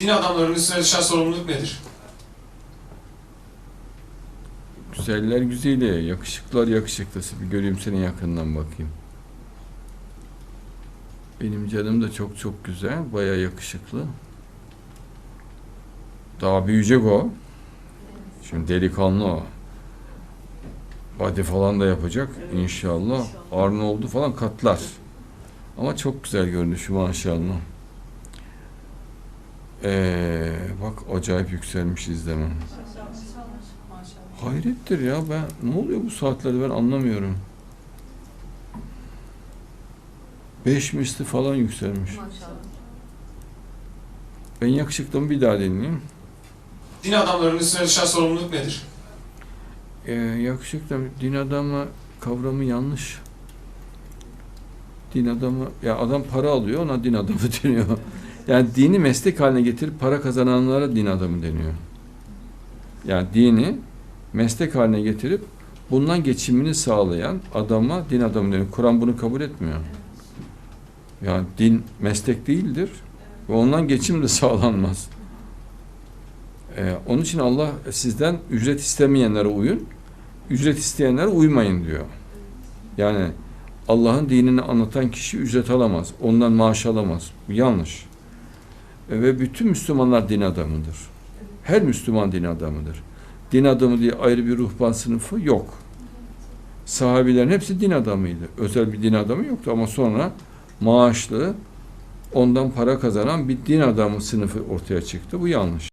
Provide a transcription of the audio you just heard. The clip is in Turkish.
Din adamlarının üstüne düşen sorumluluk nedir? Güzeller güzeli, yakışıklılar yakışıklısı. Bir göreyim seni yakından bakayım. Benim canım da çok çok güzel, baya yakışıklı. Daha büyüyecek o. Şimdi delikanlı o. Body falan da yapacak inşallah. Arnold'u falan katlar. Ama çok güzel görünüyor şu maşallah. Ee, bak acayip yükselmiş izlemem. Hayrettir ya ben ne oluyor bu saatlerde ben anlamıyorum. Beş misli falan yükselmiş. Ben yakışıklımı bir daha dinleyeyim. Din adamlarının üstüne düşen sorumluluk nedir? Ee, yakışıklı din adamı kavramı yanlış. Din adamı ya adam para alıyor ona din adamı deniyor. Yani dini meslek haline getirip para kazananlara din adamı deniyor. Yani dini meslek haline getirip bundan geçimini sağlayan adama din adamı deniyor. Kur'an bunu kabul etmiyor. Yani din meslek değildir ve ondan geçim de sağlanmaz. Ee, onun için Allah sizden ücret istemeyenlere uyun, ücret isteyenlere uymayın diyor. Yani Allah'ın dinini anlatan kişi ücret alamaz, ondan maaş alamaz. Bu yanlış. Ve bütün Müslümanlar din adamıdır. Her Müslüman din adamıdır. Din adamı diye ayrı bir ruhban sınıfı yok. Sahabilerin hepsi din adamıydı. Özel bir din adamı yoktu ama sonra maaşlı, ondan para kazanan bir din adamı sınıfı ortaya çıktı. Bu yanlış.